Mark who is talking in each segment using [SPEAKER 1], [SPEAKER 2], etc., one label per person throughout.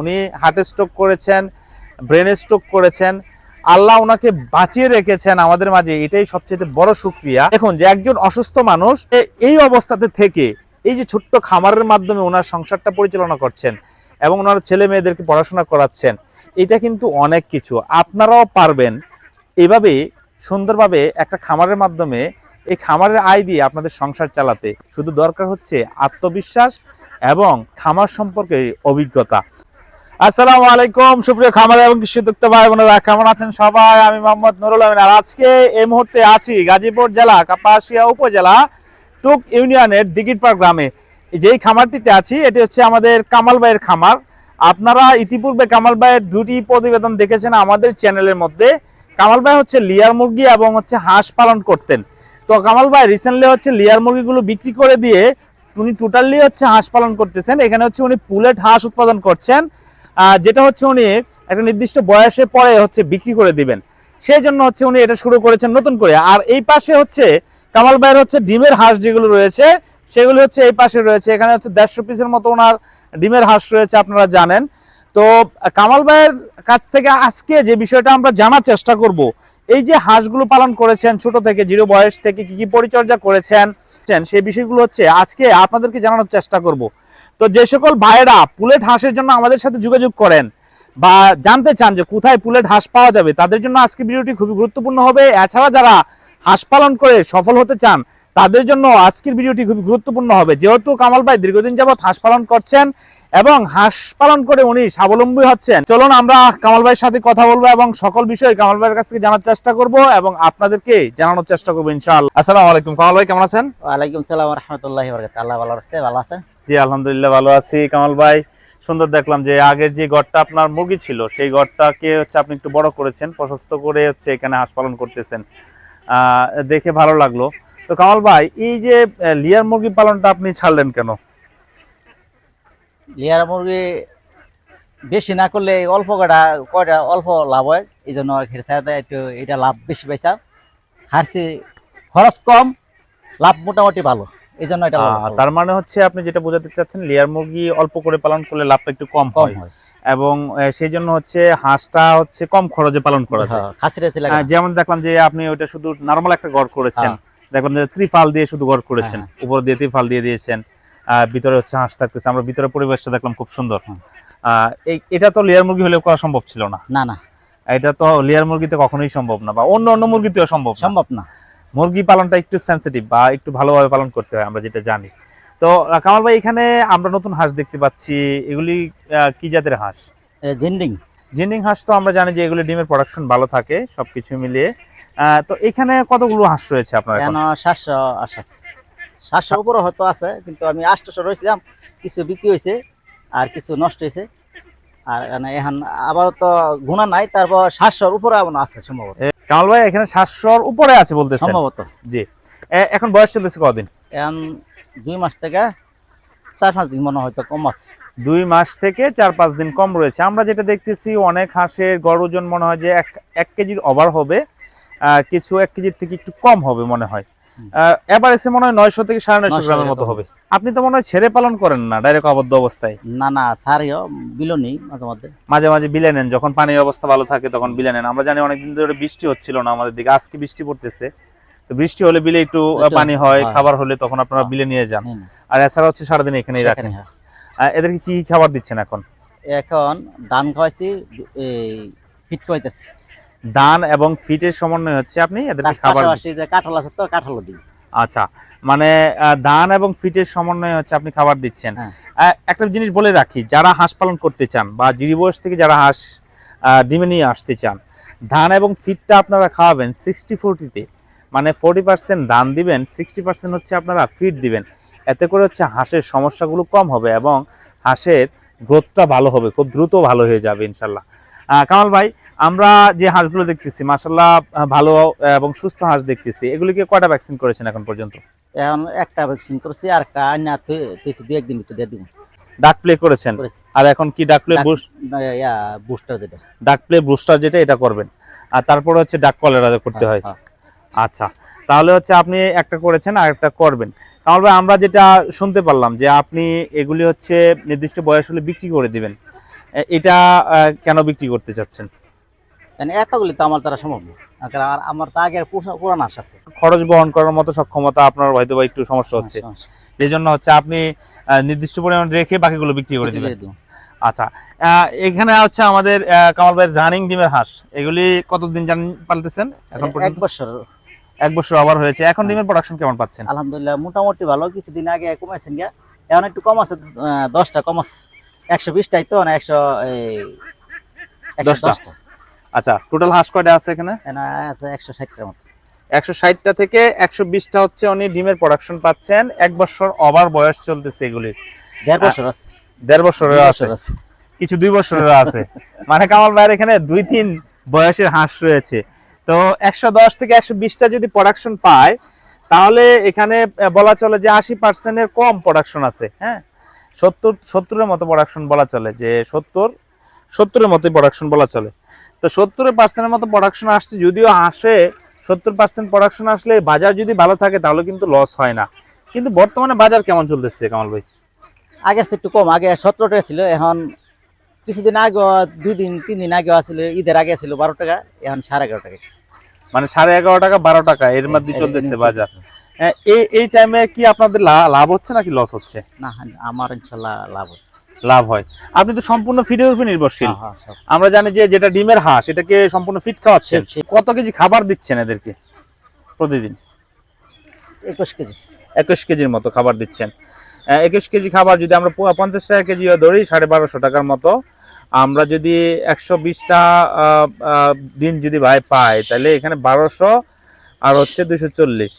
[SPEAKER 1] উনি heart stroke করেছেন brain stroke করেছেন। আল্লাহ ওনাকে বাঁচিয়ে রেখেছেন আমাদের মাঝে, এটাই সবচেয়ে বড় সুক্রিয়া। দেখুন যে একজন অসুস্থ মানুষ এই অবস্থাতে থেকে এই যে ছোট্ট খামারের মাধ্যমে ওনার সংসারটা পরিচালনা করছেন এবং ওনার ছেলে মেয়েদেরকে পড়াশোনা করাচ্ছেন, এটা কিন্তু অনেক কিছু। আপনারাও পারবেন এভাবে সুন্দরভাবে একটা খামারের মাধ্যমে এই খামারের আয় দিয়ে আপনাদের সংসার চালাতে। শুধু দরকার হচ্ছে আত্মবিশ্বাস এবং খামার সম্পর্কে অভিজ্ঞতা। আসসালামু আলাইকুম, সুপ্রিয় খামার এবং কৃষি উদ্যোক্তা ভাই বোনেরা, কেমন আছেন সবাই? আমি মোহাম্মদ নুরুল আমিন আর আজকে এই মুহূর্তে আছি গাজীপুর জেলা, কাপাসিয়া উপজেলা, টুক ইউনিয়নের দিগিরপাড় গ্রামে। যেই খামারটিতে আছি, এটি হচ্ছে আমাদের কামাল ভাইয়ের খামার। আপনারা ইতিপূর্বে কামাল ভাইয়ের দুটি প্রতিবেদন দেখেছেন আমাদের চ্যানেলের মধ্যে। কামাল ভাই হচ্ছে লিয়ার মুরগি এবং হচ্ছে হাঁস পালন করতেন। তো কামাল ভাই রিসেন্টলি হচ্ছে লিয়ার মুরগিগুলো বিক্রি করে দিয়ে উনি টোটালি হচ্ছে হাঁস পালন করতেছেন। এখানে হচ্ছে উনি পুলেট হাঁস উৎপাদন করছেন। যেটা হচ্ছে উনি একটা নির্দিষ্ট বয়সে পরে হচ্ছে বিক্রি করে দিবেন। সেই জন্য হচ্ছে উনি এটা শুরু করেছেন নতুন করে। আর এই পাশে হচ্ছে কামাল ভাইয়ের হচ্ছে ডিমের হাঁস যেগুলো রয়েছে, সেগুলো হচ্ছে এই পাশে রয়েছে। এখানে হচ্ছে দেড়শো পিসের মতো ওনার ডিমের হাঁস রয়েছে, আপনারা জানেন। তো কামাল ভাইয়ের কাছ থেকে আজকে যে বিষয়টা আমরা জানার চেষ্টা করব, এই যে হাঁসগুলো পালন করেছেন, ছোট থেকে জিরো বয়স থেকে কি কি পরিচর্যা করেছেন, সেই বিষয়গুলো হচ্ছে আজকে আপনাদেরকে জানানোর চেষ্টা করব। তো যে সকল ভাইয়েরা পুলেট হাঁসের জন্য আমাদের সাথে যোগাযোগ করেন বা জানতে চান যে কোথায় পুলেট হাঁস পাওয়া যাবে, তাদের জন্য আজকে ভিডিওটি খুবই গুরুত্বপূর্ণ হবে। এছাড়া যারা হাঁস পালন করে সফল হতে চান, তাদের জন্য আজকের ভিডিওটি খুবই গুরুত্বপূর্ণ হবে। যেহেতু কামাল ভাই দীর্ঘদিন যাবত হাঁস পালন করছেন এবং হাঁস পালন করে উনি স্বাবলম্বী হচ্ছেন, চলুন আমরা কামাল ভাইয়ের সাথে কথা বলব এবং সকল বিষয়ে কামাল ভাইয়ের কাছ থেকে জানার চেষ্টা করব এবং আপনাদেরকে জানানোর চেষ্টা করব ইনশাআল্লাহ। আসসালামু আলাইকুম। কামাল ভাই, কেমন আছেন?
[SPEAKER 2] ওয়ালাইকুম সালাম রহমতুল্লাহ আল্লাহ ভালো রাখছে, ভালো আছে
[SPEAKER 1] জি, আলহামদুলিল্লাহ ভালো আছি। কামাল ভাই, সুন্দর দেখলাম যে আগের যে ঘরটা আপনার মুরগি ছিল, সেই ঘরটাকে হচ্ছে আপনি একটু বড় করেছেন, প্রশস্ত করে হচ্ছে এখানে হাঁস পালন করতেছেন। দেখে ভালো লাগল। তো কামাল ভাই, এই যে লিয়ার মুরগি পালনটা আপনি ছাড়লেন কেন?
[SPEAKER 2] লিয়ার মুরগি বেশি না করলে অল্প কটা, কয়টা অল্প লাভ হয়, এই জন্য একটু এটা লাভ বেশি পাইছা। হারছি খরচ কম লাভ মোটামুটি ভালো। এই জন্য এটা
[SPEAKER 1] তার মানে হচ্ছে আপনি যেটা বোঝাতে চাচ্ছেন লেয়ার মুরগি অল্প করে পালন করলে লাভটা একটু কম
[SPEAKER 2] কম
[SPEAKER 1] হয়।
[SPEAKER 2] হয়।
[SPEAKER 1] এবং সেই জন্য হচ্ছে হাঁসটা হচ্ছে কম খরচে পালন করা যায়।
[SPEAKER 2] হ্যাঁ,
[SPEAKER 1] আহ, যেমন দেখলাম যে আপনি ওইটা শুধু নরমাল একটা ঘর করেছেন।
[SPEAKER 2] হ্যাঁ।
[SPEAKER 1] দেখলাম যে ত্রিফাল দিয়ে শুধু ঘর করেছেন।
[SPEAKER 2] হ্যাঁ,
[SPEAKER 1] উপর দিয়ে ত্রিফাল দিয়ে দিয়েছেন। ভিতরে হচ্ছে হাঁস থাকতেছে। আমরা ভিতরে পরিবেশটা দেখলাম খুব সুন্দর। আহ, এটা তো লেয়ার মুরগি হলেও করা সম্ভব ছিল না।
[SPEAKER 2] না না।
[SPEAKER 1] এটা তো লেয়ার মুরগিতে কখনোই সম্ভব না বা অন্য অন্য মুরগিতেও সম্ভব
[SPEAKER 2] সম্ভব না।
[SPEAKER 1] মুরগি পালনটা একটু সেন্সিটিভ বা একটু ভালোভাবে পালন করতে হয় আমরা যেটা জানি। তো কামাল ভাই এখানে আমরা নতুন হাঁস দেখতে পাচ্ছি। এগুলি কি জাতের হাঁস?
[SPEAKER 2] জেন্ডিং।
[SPEAKER 1] জিন্ডিং হাঁস তো আমরা জানি যে এগুলি ডিমের প্রোডাকশন ভালো থাকে সবকিছু মিলিয়ে। আহ, তো এখানে কতগুলো হাঁস রয়েছে আপনার এখন?
[SPEAKER 2] সাতশো আশ আছে। সাতশো উপরে হয়তো আছে কিন্তু আমি আটশোশো রয়েছিলাম কিছু বিক্রি হয়েছে আর কিছু নষ্ট হয়েছে। আর এখন আবার তো গুণা নাই তারপর সাতশোর উপরে আছে সম্ভবত।
[SPEAKER 1] কামাল ভাই এখানে সাতশোর উপরে আছে বলতেছেন?
[SPEAKER 2] সম্ভবত।
[SPEAKER 1] জি। এখন বয়স চলতেছে কদিন?
[SPEAKER 2] এখন দুই মাস থেকে চার পাঁচ দিন মনে হয়তো কম আছে।
[SPEAKER 1] দুই মাস থেকে চার পাঁচ দিন কম রয়েছে। আমরা যেটা দেখতেছি অনেক হাঁসের গড় ওজন মনে হয় যে এক এক কেজির ওভার হবে। কিছু এক কেজির থেকে একটু কম হবে মনে হয়। এবার এসে মনে হয় নয়শো থেকে সাড়ে নয়শো গ্রামের মতো হবে। আপনি তো মনে হয় ছেড়ে পালন করেন না ডাইরেক্ট আবদ্ধ অবস্থায়?
[SPEAKER 2] না না বিলনি মাঝে মধ্যে।
[SPEAKER 1] মাঝে মাঝে বিলে নেন যখন পানির অবস্থা ভালো থাকে তখন বিলে নেন। আমরা জানি অনেকদিন ধরে বৃষ্টি হচ্ছিল না আমাদের দিকে আজকে বৃষ্টি পড়তেছে। তো বৃষ্টি হলে বিলে একটু পানি হয়
[SPEAKER 2] হ্যাঁ।
[SPEAKER 1] খাবার হলে তখন আপনারা
[SPEAKER 2] হ্যাঁ।
[SPEAKER 1] বিলে নিয়ে যান। আর এছাড়া হচ্ছে সারাদিন এখানেই রাখেন।
[SPEAKER 2] হ্যাঁ।
[SPEAKER 1] এদেরকে কি খাবার দিচ্ছেন এখন?
[SPEAKER 2] এখন ধান খাওয়াইছি এই ফিট খাওয়াইতেছি।
[SPEAKER 1] ধান এবং ফিটের সমন্বয় হচ্ছে আপনি এদেরকে খাবার
[SPEAKER 2] কাঁঠাল আছে তো কাঁঠালও দিই
[SPEAKER 1] আচ্ছা মানে ধান এবং ফিটের সমন্বয় হচ্ছে আপনি খাবার দিচ্ছেন।
[SPEAKER 2] হ্যাঁ।
[SPEAKER 1] একটা জিনিস বলে রাখি যারা হাঁস পালন করতে চান বা জিরি বয়স থেকে যারা হাঁস ডিমে নিয়ে আসতে চান ধান এবং ফিটটা আপনারা খাওয়াবেন সিক্সটি ফোরটিতে মানে ফোরটি পার্সেন্ট ধান দিবেন সিক্সটি পার্সেন্ট হচ্ছে আপনারা ফিট দিবেন। এতে করে হচ্ছে হাঁসের সমস্যাগুলো কম হবে এবং হাঁসের গ্রোথটা ভালো হবে খুব দ্রুত ভালো হয়ে যাবে ইনশাল্লাহ। কামাল ভাই আমরা যে হাঁসগুলো দেখতেছি মাসাল্লাহ ভালো এবং সুস্থ হাঁস দেখতেছি এগুলিকে কয়টা ভ্যাকসিন করেছেন এখন পর্যন্ত?
[SPEAKER 2] এখন একটা ভ্যাকসিন করছি আর একটা আইনা তুইছি দু একদিন ভিতরে দিয়ে দিব।
[SPEAKER 1] ডাক প্লে করেছেন? আর এখন কি ডাক প্লে
[SPEAKER 2] বুস্টার যেটা।
[SPEAKER 1] ডাক প্লে বুস্টার যেটা এটা করবেন। আর তারপরে হচ্ছে ডাক কলেরা করতে হয়।
[SPEAKER 2] হ্যাঁ,
[SPEAKER 1] আচ্ছা তাহলে হচ্ছে আপনি একটা করেছেন আর একটা করবেন। ভাই আমরা যেটা শুনতে পারলাম যে আপনি এগুলি হচ্ছে নির্দিষ্ট বয়স হলে বিক্রি করে দিবেন। এটা কেন বিক্রি করতে চাচ্ছেন?
[SPEAKER 2] এতগুলি তো আমার দ্বারা সম্ভব না। কারণ আর আমার তো আগে পুরা- পুরান আশ আছে।
[SPEAKER 1] খরচ বহন করার মতো সক্ষমতা আপনার হয়তো বা একটু সমস্যা হচ্ছে।
[SPEAKER 2] সমস্যা।
[SPEAKER 1] যে জন্য হচ্ছে আপনি নির্দিষ্ট পরিমাণ রেখে বাকিগুলো বিক্রি করে দিবেন। আচ্ছা এখানে হচ্ছে আমাদের কামাল ভাইয়ের রানিং ডিমের হাঁস। এগুলি কতদিন জান পালতেছেন? এখন
[SPEAKER 2] এক বছর।
[SPEAKER 1] এক বছর আবার হয়েছে। এখন ডিমের প্রোডাকশন কেমন পাচ্ছেন?
[SPEAKER 2] আলহামদুলিল্লাহ মোটামুটি ভালো। কিছুদিন আগে কমেছেন গিয়া। এখন একটু কম আছে দশটা কম আছে। একশো বিশটাই তো না এই, একশো
[SPEAKER 1] দশটা? আচ্ছা টোটাল হাঁস কয়টা আছে এখানে?
[SPEAKER 2] এখানে আছে একশো ষাটটার মতো।
[SPEAKER 1] একশো ষাটটা থেকে একশো বিশটা হচ্ছে উনি ডিমের প্রোডাকশন পাচ্ছেন। এক বছর ওভার বয়স চলতেছে এগুলির।
[SPEAKER 2] দেড় বছর আছে।
[SPEAKER 1] দেড় বছরের আছে। কিছু দুই বছরের আছে। মানে কামাল ভাইয়ের এখানে দুই তিন বয়সের হাঁস রয়েছে। তো একশো দশ থেকে একশো বিশটা যদি প্রোডাকশন পায় তাহলে এখানে বলা চলে যে আশি পার্সেন্টের কম প্রোডাকশন আছে। হ্যাঁ? সত্তর সত্তরের মতো প্রোডাকশন বলা চলে যে সত্তর সত্তরের মতোই প্রোডাকশন বলা চলে। তো সত্তরের পার্সেন্টের মতো প্রোডাকশন আসছে যদিও আসে সত্তর পার্সেন্ট প্রোডাকশন আসলে বাজার যদি ভালো থাকে তাহলে কিন্তু লস হয় না। কিন্তু বর্তমানে বাজার কেমন চলতেছে কামাল ভাই?
[SPEAKER 2] আগের একটু কম আগে সতেরো টাকা ছিল এখন কিছুদিন আগে দুই দিন তিন দিন আগে ছিল ঈদের আগে ছিল বারো টাকা এখন সাড়ে এগারো টাকা
[SPEAKER 1] মানে সাড়ে এগারো টাকা বারো টাকা এর মধ্যে চলতেছে বাজার। এই এই টাইমে কি আপনাদের লাভ হচ্ছে নাকি লস হচ্ছে?
[SPEAKER 2] না আমার ইনশাল্লাহ লাভ হয়।
[SPEAKER 1] লাভ হয়। আপনি তো সম্পূর্ণ ফিডের উপর নির্ভরশীল।
[SPEAKER 2] হ্যাঁ, হ্যাঁ।
[SPEAKER 1] আমরা জানি যে যেটা ডিমের হাঁস এটাকে সম্পূর্ণ ফিট খাওয়াচ্ছেন। কত কেজি খাবার দিচ্ছেন এদেরকে প্রতিদিন?
[SPEAKER 2] একুশ কেজি।
[SPEAKER 1] একুশ কেজির মতো খাবার দিচ্ছেন। একুশ কেজি খাবার যদি আমরা পঞ্চাশ টাকা কেজি ধরি সাড়ে বারোশো টাকার মতো। আমরা যদি একশো বিশটা দিন যদি ভাই পাই তাহলে এখানে বারোশো আর হচ্ছে দুশো চল্লিশ।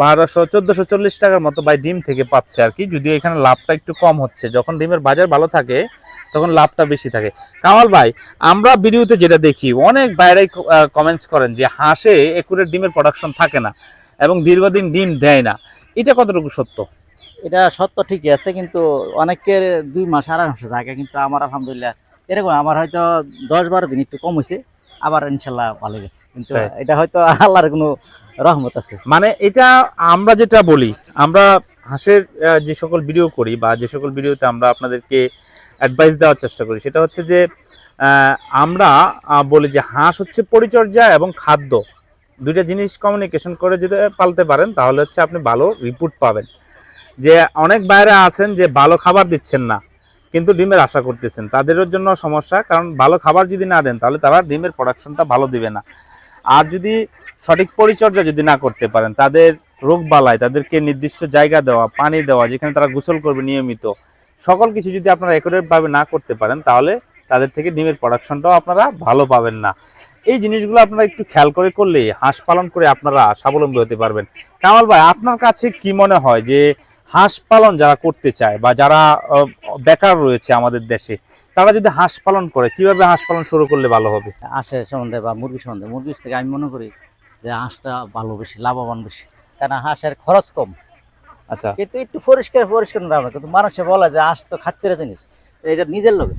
[SPEAKER 1] বারোশো চোদ্দশো চল্লিশ টাকার মতো ভাই ডিম থেকে পাচ্ছে আর কি। যদিও এখানে লাভটা একটু কম হচ্ছে। যখন ডিমের বাজার ভালো থাকে তখন লাভটা বেশি থাকে। কামাল ভাই আমরা ভিডিওতে যেটা দেখি অনেক বাইরে কমেন্টস করেন যে হাঁসে একুরের ডিমের প্রোডাকশন থাকে না এবং দীর্ঘদিন ডিম দেয় না। এটা কতটুকু সত্য?
[SPEAKER 2] এটা সত্য ঠিকই আছে কিন্তু অনেকের দুই মাস আড়াই মাসে জায়গা কিন্তু আমার আলহামদুলিল্লাহ এরকম। আমার হয়তো দশ বারো দিন একটু কম হয়েছে আবার ইনশাল্লাহ ভালো গেছে কিন্তু? এটা হয়তো আল্লাহর কোনো রহমত আছে।
[SPEAKER 1] মানে এটা আমরা যেটা বলি, আমরা হাঁসের যে সকল ভিডিও করি বা যে সকল ভিডিওতে আমরা আপনাদেরকে অ্যাডভাইস দেওয়ার চেষ্টা করি, সেটা হচ্ছে যে আমরা বলি যে হাঁস হচ্ছে পরিচর্যা এবং খাদ্য। দুইটা জিনিস কমিউনিকেশন করে যদি পালতে পারেন, তাহলে হচ্ছে আপনি ভালো রিপোর্ট পাবেন। যে অনেক বাইরে আছেন যে ভালো খাবার দিচ্ছেন না, কিন্তু ডিমের আশা করতেছেন। তাদের জন্য সমস্যা, কারণ ভালো খাবার যদি না দেন, তাহলে তারা ডিমের প্রোডাকশনটা ভালো দিবে না। আর যদি সঠিক পরিচর্যা যদি না করতে পারেন, তাদের রোগ বালায় তাদেরকে নির্দিষ্ট জায়গা দেওয়া, পানি দেওয়া, যেখানে তারা গোসল করবে নিয়মিত, সকল কিছু যদি আপনারা ভাবে না করতে পারেন, তাহলে তাদের থেকে ডিমের প্রোডাকশনটাও আপনারা ভালো পাবেন না। এই জিনিসগুলো আপনারা একটু খেয়াল করে করলে হাঁস পালন করে আপনারা স্বাবলম্বী হতে পারবেন। কামাল ভাই, আপনার কাছে কি মনে হয় যে হাঁস পালন যারা করতে চায় বা যারা বেকার রয়েছে আমাদের দেশে, তারা যদি হাঁস পালন করে, কীভাবে হাঁস পালন শুরু করলে ভালো হবে?
[SPEAKER 2] হাঁসের সম্বন্ধে বা মুরগি সম্বন্ধে। মুরগির থেকে আমি মনে করি যে হাঁসটা ভালো বেশি লাভবান বেশি। কারণ হাঁসের খরচ কম।
[SPEAKER 1] আচ্ছা।
[SPEAKER 2] কিন্তু একটু পরিষ্কার পরিষ্কার না রাখবে। কিন্তু মানুষে বলে যে হাঁস তো খাচ্ছে রে জিনিস। এটা নিজের লোক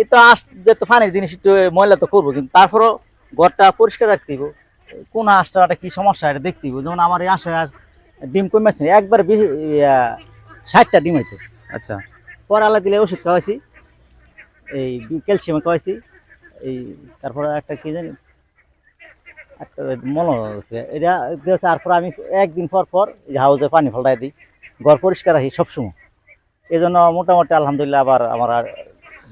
[SPEAKER 2] এই তো হাঁস যে তো ফানির জিনিস একটু ময়লা তো করব কিন্তু তারপরও ঘরটা পরিষ্কার রাখতে হইব। কোন হাঁসটা একটা কী সমস্যা এটা দেখতে হইব। যেমন আমার এই হাঁসের আর ডিম কমেছে একবার বেশি ষাটটা ডিম হইতো
[SPEAKER 1] আচ্ছা।
[SPEAKER 2] পরে আলা দিলে ওষুধ খাওয়াইছি। এই ক্যালসিয়াম খাওয়াইছি। এই তারপরে একটা কী জানি মলম হচ্ছে। এটা তারপর আমি একদিন পর পর হাউজে পানি ফলটাই দিই। ঘর পরিষ্কার রাখি সবসময়। এই জন্য মোটামুটি আলহামদুলিল্লাহ আবার আমার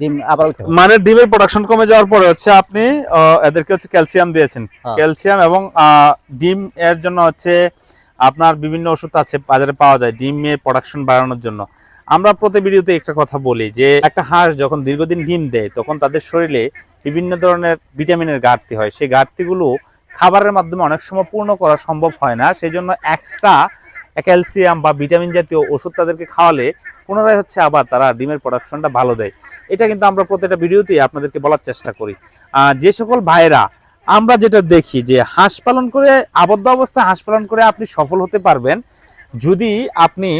[SPEAKER 2] ডিম আবার
[SPEAKER 1] মানে ডিমের প্রোডাকশন কমে যাওয়ার পরে হচ্ছে আপনি এদেরকে হচ্ছে ক্যালসিয়াম দিয়েছেন। ক্যালসিয়াম এবং ডিম এর জন্য হচ্ছে আপনার বিভিন্ন ওষুধ আছে বাজারে পাওয়া যায় ডিমের প্রোডাকশন বাড়ানোর জন্য। আমরা প্রতি ভিডিওতে একটা কথা বলি যে একটা হাঁস যখন দীর্ঘদিন ডিম দেয় তখন তাদের শরীরে বিভিন্ন ধরনের ভিটামিনের ঘাটতি হয়। সেই ঘাটতিগুলো খাবারের মাধ্যমে অনেক সময় পূর্ণ করা সম্ভব হয় না। সেই জন্য এক্সট্রা ক্যালসিয়াম বা ভিটামিন জাতীয় ওষুধ তাদেরকে খাওয়ালে পুনরায় হচ্ছে আবার তারা ডিমের প্রোডাকশনটা ভালো দেয়। এটা কিন্তু আমরা প্রত্যেকটা ভিডিওতেই আপনাদেরকে বলার চেষ্টা করি। যে সকল ভাইরা আমরা যেটা দেখি যে হাঁস পালন করে, আবদ্ধ অবস্থায় হাঁস পালন করে আপনি সফল হতে পারবেন যদি আপনি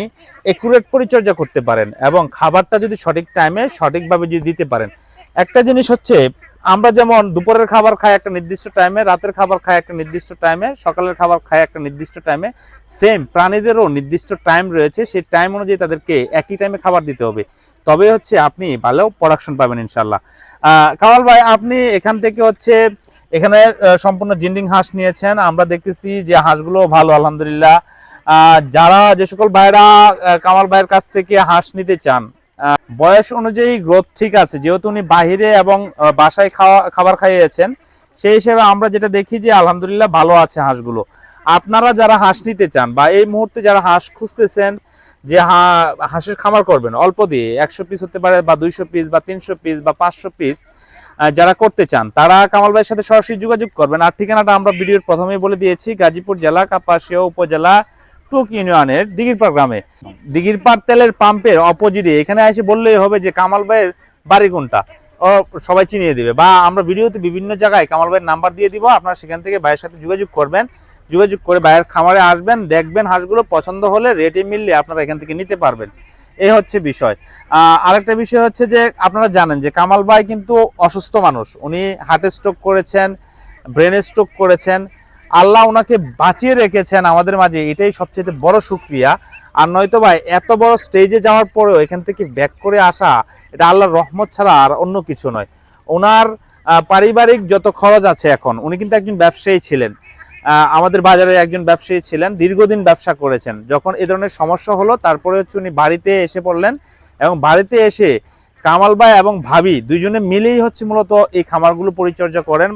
[SPEAKER 1] একুরেট পরিচর্যা করতে পারেন এবং খাবারটা যদি সঠিক টাইমে সঠিকভাবে যদি দিতে পারেন। একটা জিনিস হচ্ছে আমরা যেমন দুপুরের খাবার খাই একটা নির্দিষ্ট টাইমে রাতের খাবার খাই একটা নির্দিষ্ট টাইমে সকালের খাবার খাই একটা নির্দিষ্ট টাইমে সেম প্রাণীদেরও নির্দিষ্ট টাইম রয়েছে, সেই টাইম অনুযায়ী তাদেরকে একই টাইমে খাবার দিতে হবে। তবে হচ্ছে আপনি ভালো প্রোডাকশন পাবেন ইনশাল্লাহ কামাল ভাই, আপনি এখান থেকে হচ্ছে এখানে সম্পূর্ণ জিন্ডিং হাঁস নিয়েছেন। আমরা দেখতেছি যে হাঁসগুলো ভালো, আলহামদুলিল্লাহ। যারা যে সকল ভাইরা কামাল ভাইয়ের কাছ থেকে হাঁস নিতে চান বয়স অনুযায়ী গ্রোথ ঠিক আছে। যেহেতু উনি বাহিরে এবং বাসায় খাওয়া, খাবার খাইয়েছেন, সেই হিসেবে আমরা যেটা দেখি যে আলহামদুলিল্লাহ ভালো আছে হাঁসগুলো। আপনারা যারা হাঁস নিতে চান বা এই মুহূর্তে যারা হাঁস খুঁজতেছেন যে হা- হাঁসের খামার করবেন, অল্প দিয়ে একশো পিস হতে পারে বা দুইশো পিস বা তিনশো পিস বা পাঁচশো পিস যারা করতে চান, তারা কামাল ভাইয়ের সাথে সরাসরি যোগাযোগ করবেন। আর ঠিকানাটা আমরা ভিডিওর প্রথমেই বলে দিয়েছি, গাজীপুর জেলা, কাপাসিয়া উপজেলা টুক ইউনিয়নের দিঘিরপাড় গ্রামে। দিঘিরপাড় তেলের পাম্পের অপোজিটে এখানে এসে বললেই হবে যে কামাল ভাইয়ের বাড়ি কোনটা? ও সবাই চিনিয়ে দিবে। বা আমরা ভিডিওতে বিভিন্ন জায়গায় কামাল ভাইয়ের নাম্বার দিয়ে দিব, আপনারা সেখান থেকে ভাইয়ের সাথে যোগাযোগ করবেন। যোগাযোগ করে ভাইয়ের খামারে আসবেন, দেখবেন হাঁসগুলো পছন্দ হলে রেটে মিললে আপনারা এখান থেকে নিতে পারবেন। এই হচ্ছে বিষয়। আরেকটা বিষয় হচ্ছে যে আপনারা জানেন যে কামাল ভাই কিন্তু অসুস্থ মানুষ। উনি হার্টে স্ট্রোক করেছেন ব্রেনে স্ট্রোক করেছেন। আল্লাহ ওনাকে বাঁচিয়ে রেখেছেন আমাদের মাঝে, এটাই সবচেয়ে বড় সুক্রিয়া। আর নয়তো ভাই, এত বড় স্টেজে যাওয়ার পরেও এখান থেকে ব্যাক করে আসা, এটা আল্লাহর রহমত ছাড়া আর অন্য কিছু নয়। ওনার পারিবারিক যত খরচ আছে এখন, উনি কিন্তু একজন ব্যবসায়ী ছিলেন। আমাদের বাজারে একজন ব্যবসায়ী ছিলেন, দীর্ঘদিন ব্যবসা করেছেন। যখন এ ধরনের সমস্যা হলো, তারপরে হচ্ছে উনি বাড়িতে এসে পড়লেন এবং বাড়িতে এসে কামাল ভাই এবং ভাবি দুইজনে মিলেই হচ্ছে মূলত এই খামারগুলো পরিচর্যা করেন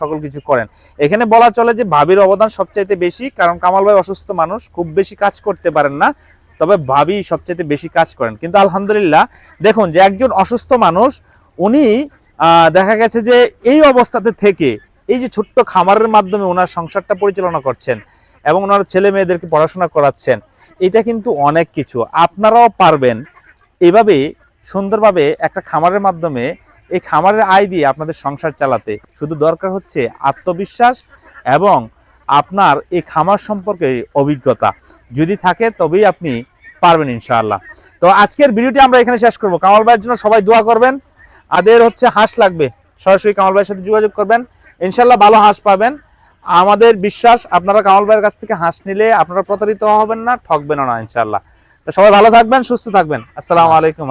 [SPEAKER 1] সকল কিছু করেন। এখানে বলা চলে যে ভাবির অবদান সবচাইতে বেশি, কারণ কামাল ভাই অসুস্থ মানুষ, খুব বেশি কাজ করতে পারেন না, তবে ভাবি সবচাইতে বেশি কাজ করেন। কিন্তু আলহামদুলিল্লাহ, দেখুন যে একজন অসুস্থ মানুষ, উনি দেখা গেছে যে এই অবস্থাতে থেকে এই যে ছোট্ট খামারের মাধ্যমে ওনার সংসারটা পরিচালনা করছেন এবং ওনার ছেলে মেয়েদেরকে পড়াশোনা করাচ্ছেন, এটা কিন্তু অনেক কিছু। আপনারাও পারবেন। এভাবে সুন্দরভাবে একটা খামারের মাধ্যমে এই খামারের আয় দিয়ে আপনাদের সংসার চালাতে। শুধু দরকার হচ্ছে আত্মবিশ্বাস এবং আপনার এই খামার সম্পর্কে অভিজ্ঞতা। যদি থাকে তবেই আপনি পারবেন ইনশাআল্লাহ। তো আজকের ভিডিওটি আমরা এখানে শেষ করব। কামাল ভাইয়ের জন্য সবাই দোয়া করবেন। আদের হচ্ছে হাঁস লাগবে। সরাসরি কামাল ভাইয়ের সাথে যোগাযোগ করবেন। ইনশাল্লাহ ভালো হাঁস পাবেন। আমাদের বিশ্বাস, আপনারা কামাল ভাইয়ের কাছ থেকে হাঁস নিলে আপনারা প্রতারিত হবেন না ঠকবেন না ইনশাল্লাহ তো সবাই ভালো থাকবেন, সুস্থ থাকবেন। আসসালামু আলাইকুম